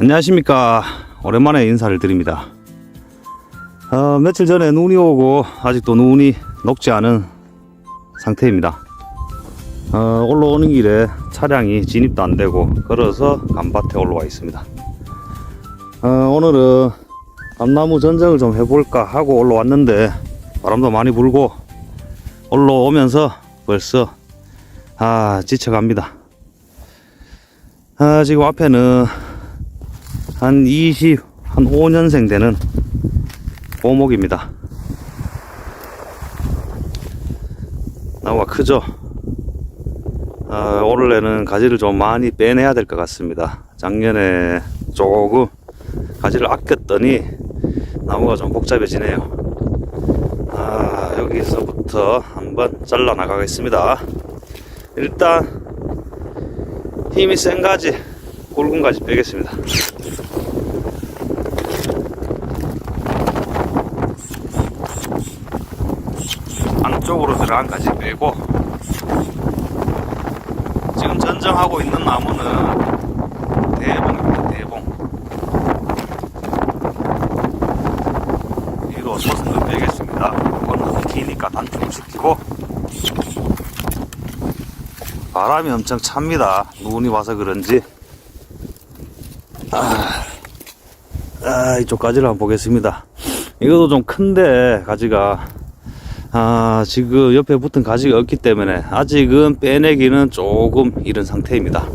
안녕하십니까. 오랜만에 인사를 드립니다. 어, 며칠 전에 눈이 오고 아직도 눈이 녹지 않은 상태입니다. 어, 올라오는 길에 차량이 진입도 안 되고 걸어서 감밭에 올라와 있습니다. 어, 오늘은 감나무 전쟁을 좀 해볼까 하고 올라왔는데 바람도 많이 불고 올라오면서 벌써 아 지쳐갑니다. 아, 지금 앞에는 한 20, 한 5년생 되는 오목입니다. 나무가 크죠? 아, 올해는 가지를 좀 많이 빼내야 될 것 같습니다. 작년에 조금 가지를 아꼈더니 나무가 좀 복잡해지네요. 아, 여기서부터 한번 잘라 나가겠습니다. 일단 힘이 센 가지, 가지 빼겠습니다. 안쪽으로 들어간 가지 빼고 지금 전정하고 있는 나무는 대봉입니다. 대봉. 위로 소승을 빼겠습니다. 이건 너무 기니까 단축을 시키고 바람이 엄청 찹니다. 눈이 와서 그런지. 아, 아, 이쪽 가지를 한번 보겠습니다. 이것도 좀 큰데, 가지가. 아, 지금 옆에 붙은 가지가 없기 때문에 아직은 빼내기는 조금 이른 상태입니다.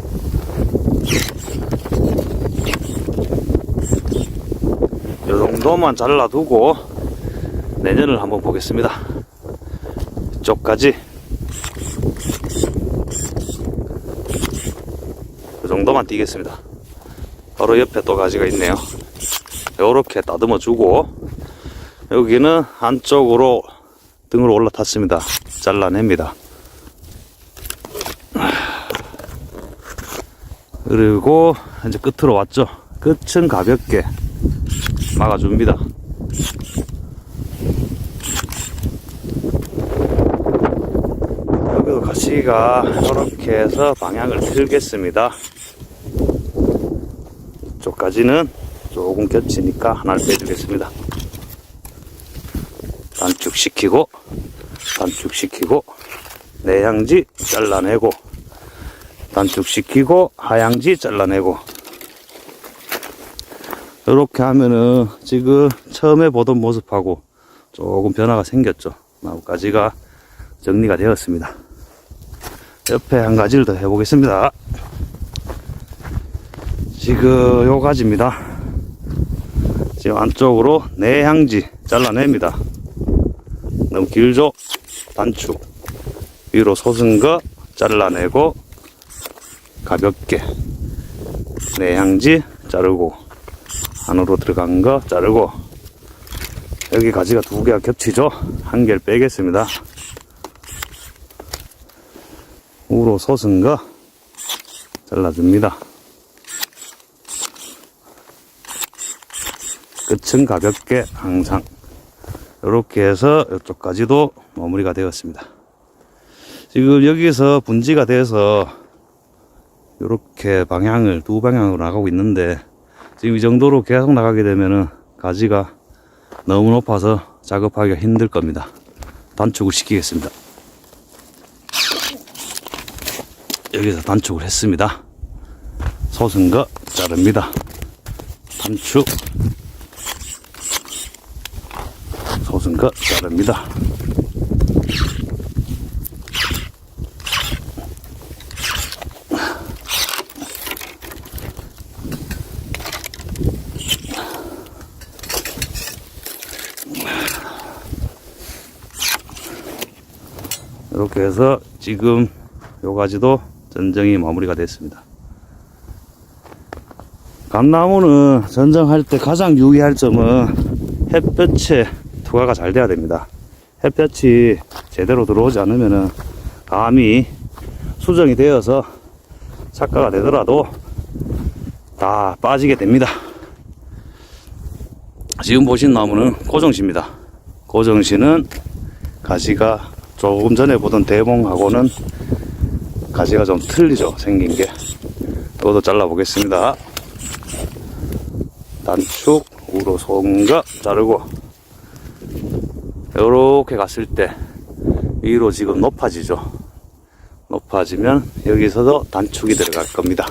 이 정도만 잘라두고 내년을 한번 보겠습니다. 이쪽까지 이 정도만 띄겠습니다. 바로 옆에 또 가지가 있네요. 이렇게 다듬어 주고 여기는 안쪽으로 등으로 올라탔습니다. 잘라냅니다. 그리고 이제 끝으로 왔죠. 끝은 가볍게 막아줍니다. 여기도 가시가 이렇게 해서 방향을 틀겠습니다. 이쪽까지는 조금 겹치니까 하나를 빼주겠습니다. 단축시키고 단축시키고 내향지 잘라내고 단축시키고 하향지 잘라내고. 이렇게 하면은 지금 처음에 보던 모습하고 조금 변화가 생겼죠. 나뭇가지가 정리가 되었습니다. 옆에 한 가지를 더 해보겠습니다 지금 요 가지입니다 지금 안쪽으로 내향지 잘라냅니다 너무 길죠? 단축. 위로 솟은 거 잘라내고 가볍게 내향지 자르고 안으로 들어간 거 자르고 여기 가지가 두 개가 겹치죠? 한 개를 빼겠습니다. 우로 솟은 거 잘라줍니다. 끝은 가볍게 항상 이렇게 해서 이쪽까지도 마무리가 되었습니다. 지금 여기서 분지가 돼서 이렇게 방향을 두 방향으로 나가고 있는데 지금 이 정도로 계속 나가게 되면은 가지가 너무 높아서 작업하기가 힘들 겁니다. 단축을 시키겠습니다. 여기서 단축을 했습니다. 솟은 거 자릅니다. 단축 솟은 거 자릅니다. 이렇게 해서 지금 요 가지도 전정이 마무리가 됐습니다. 감나무는 전정할 때 가장 유의할 점은 햇볕에 투과가 잘 돼야 됩니다. 햇볕이 제대로 들어오지 않으면은 감이 수정이 되어서 착가가 되더라도 다 빠지게 됩니다. 지금 보신 나무는 고정시입니다. 고정시는 가시가 조금 전에 보던 대봉하고는 가지가 좀 틀리죠 생긴 게 이것도 잘라 보겠습니다 단축 우로 송가 자르고 요렇게 갔을 때 위로 지금 높아지죠. 높아지면 여기서도 단축이 들어갈 겁니다.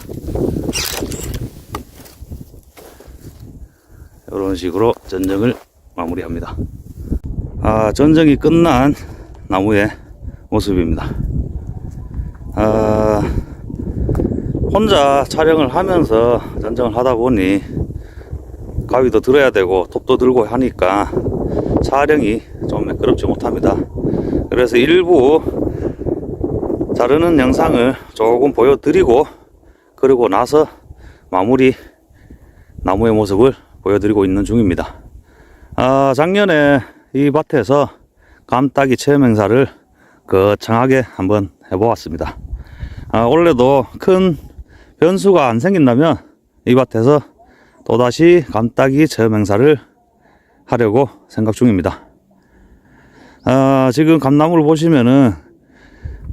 이런 식으로 전정을 마무리합니다. 아 전정이 끝난 나무의 모습입니다. 아 혼자 촬영을 하면서 전정을 하다 보니 가위도 들어야 되고 톱도 들고 하니까 촬영이 좀 매끄럽지 못합니다. 그래서 일부 자르는 영상을 조금 보여드리고 그리고 나서 마무리 나무의 모습을 보여드리고 있는 중입니다. 아, 작년에 이 밭에서 감따기 체험 행사를 거창하게 한번 해보았습니다. 아, 올해도 큰 변수가 안 생긴다면 이 밭에서 또다시 감따기 체험 행사를 하려고 생각 중입니다. 아, 지금 감나무를 보시면은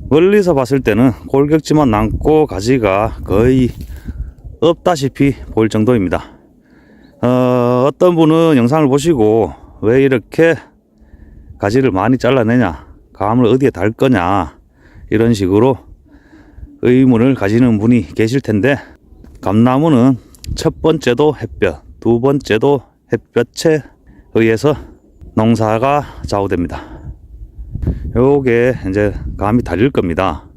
멀리서 봤을 때는 골격지만 남고 가지가 거의 없다시피 보일 정도입니다. 어, 어떤 분은 영상을 보시고 왜 이렇게 가지를 많이 잘라내냐, 감을 어디에 달 거냐, 이런 식으로 의문을 가지는 분이 계실 텐데, 감나무는 첫 번째도 햇볕, 두 번째도 햇볕에 의해서 농사가 좌우됩니다. 요게 이제 감이 달릴 겁니다.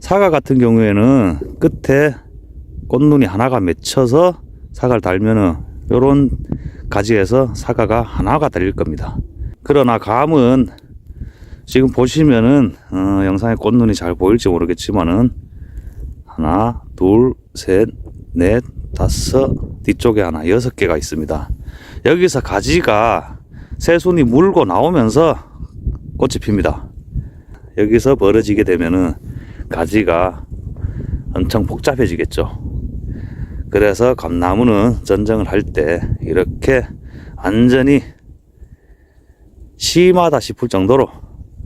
사과 같은 경우에는 끝에 꽃눈이 하나가 맺혀서 사과를 달면은 요런 가지에서 사과가 하나가 달릴 겁니다. 그러나 감은 지금 보시면은 어, 영상에 꽃눈이 잘 보일지 모르겠지만은 하나, 둘, 셋, 넷, 다섯, 뒤쪽에 하나, 여섯 개가 있습니다. 여기서 가지가 새순이 물고 나오면서 꽃이 핍니다. 여기서 벌어지게 되면은 가지가 엄청 복잡해지겠죠. 그래서 감나무는 전정을 할 때 이렇게 완전히 심하다 싶을 정도로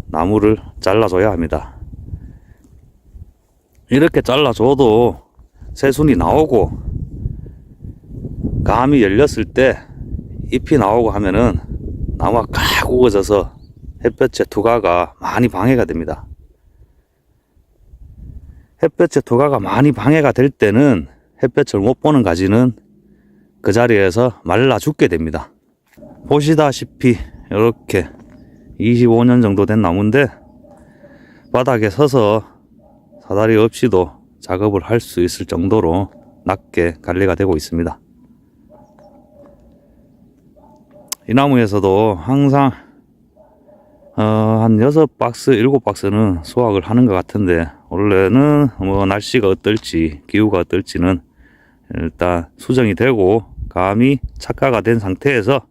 나무를 잘라줘야 합니다. 이렇게 잘라줘도 새순이 나오고 감이 열렸을 때 잎이 나오고 하면은 나무가 칵 우거져서 햇볕의 투과가 많이 방해가 됩니다. 햇볕의 투과가 많이 방해가 될 때는 햇볕을 못 보는 가지는 그 자리에서 말라 죽게 됩니다. 보시다시피 이렇게 25년 정도 된 나무인데 바닥에 서서 사다리 없이도 작업을 할 수 있을 정도로 낮게 관리가 되고 있습니다. 이 나무에서도 항상 어, 한 여섯 박스, 일곱 박스는 수확을 하는 것 같은데 원래는 뭐 날씨가 어떨지 기후가 어떨지는 일단 수정이 되고 감이 착화가 된 상태에서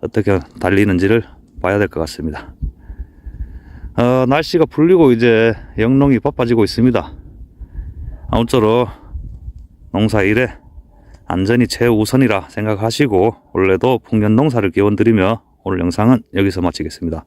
어떻게 달리는지를 봐야 될 것 같습니다. 어, 날씨가 풀리고 이제 영농이 바빠지고 있습니다. 아무쪼록 농사 일에 안전이 최우선이라 생각하시고 원래도 풍년 농사를 기원드리며 오늘 영상은 여기서 마치겠습니다.